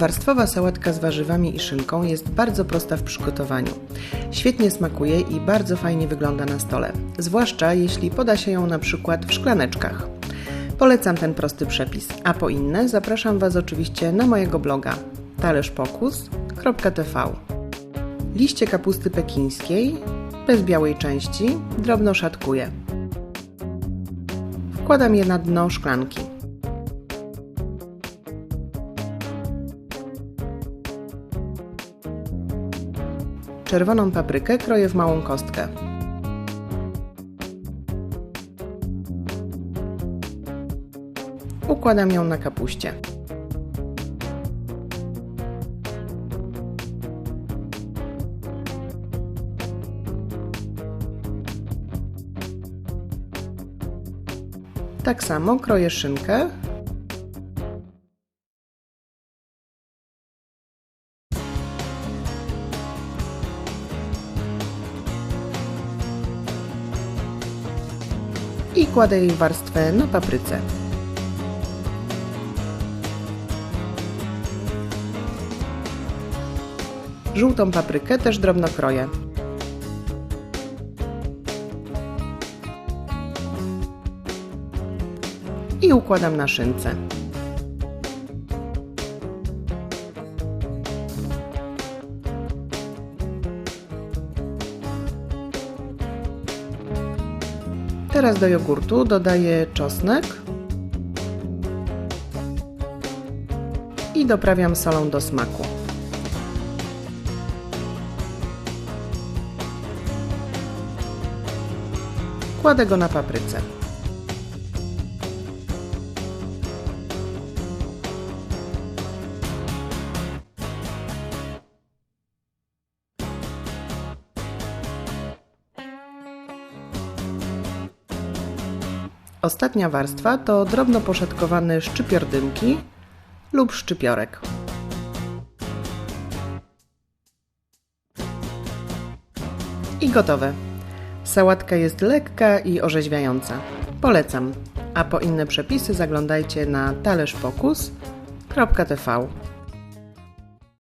Dwuwarstwowa sałatka z warzywami i szynką jest bardzo prosta w przygotowaniu. Świetnie smakuje i bardzo fajnie wygląda na stole, zwłaszcza jeśli poda się ją na przykład w szklaneczkach. Polecam ten prosty przepis, a po inne zapraszam Was oczywiście na mojego bloga talerzpokus.tv. Liście kapusty pekińskiej, bez białej części, drobno szatkuję. Wkładam je na dno szklanki. Czerwoną paprykę kroję w małą kostkę. Układam ją na kapuście. Tak samo kroję szynkę. I kładę jej warstwę na papryce. Żółtą paprykę też drobno kroję. I układam na szynce. Teraz do jogurtu dodaję czosnek i doprawiam solą do smaku. Kładę go na papryce. Ostatnia warstwa to drobno poszatkowany szczypior dymki lub szczypiorek. I gotowe. Sałatka jest lekka i orzeźwiająca. Polecam. A po inne przepisy zaglądajcie na talerzpokus.tv.